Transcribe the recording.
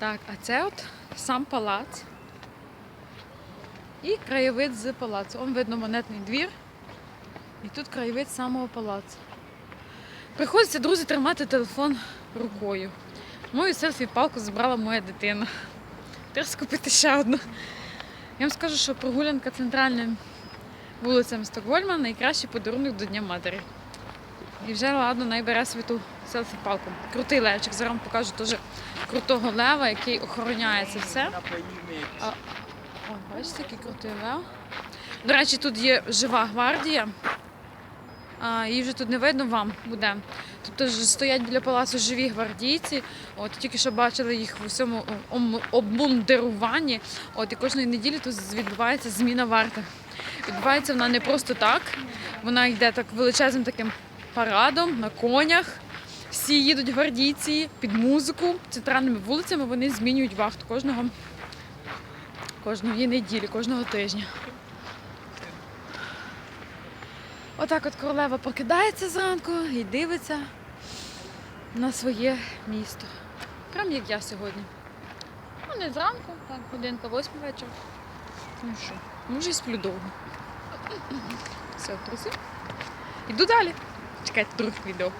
Так, а це от сам палац. І краєвид з палацу. Он видно монетний двір. І тут краєвид самого палацу. Приходиться, друзі, тримати телефон рукою. Мою селфі-палку забрала моя дитина. Треба скупити ще одну. Я вам скажу, що прогулянка центральним вулицями Стокгольма найкращий подарунок до Дня Матері. І вже ладно, найбере світу селфі-палку. Крутий левчик. Зараз вам покажу теж крутого лева, який охороняє це все. А, о, бачите, який крутий лев. До речі, тут є жива гвардія. А, її вже тут не видно вам буде. Тобто стоять біля палацу живі гвардійці. От тільки що бачили їх в усьому обмундируванні. От і кожної неділі тут відбувається зміна варти. Відбувається вона не просто так. Вона йде так величезним таким парадом на конях. Всі їдуть гвардійці під музику центральними вулицями. Вони змінюють вахту кожного кожної неділі, кожного тижня. Отак от королева прокидається зранку і дивиться на своє місто. Прям як я сьогодні. Ну, не зранку, так, годинка восьма вечора. Ну що, може і сплю довго. Все, друзі. Іду далі. Чекайте других відео.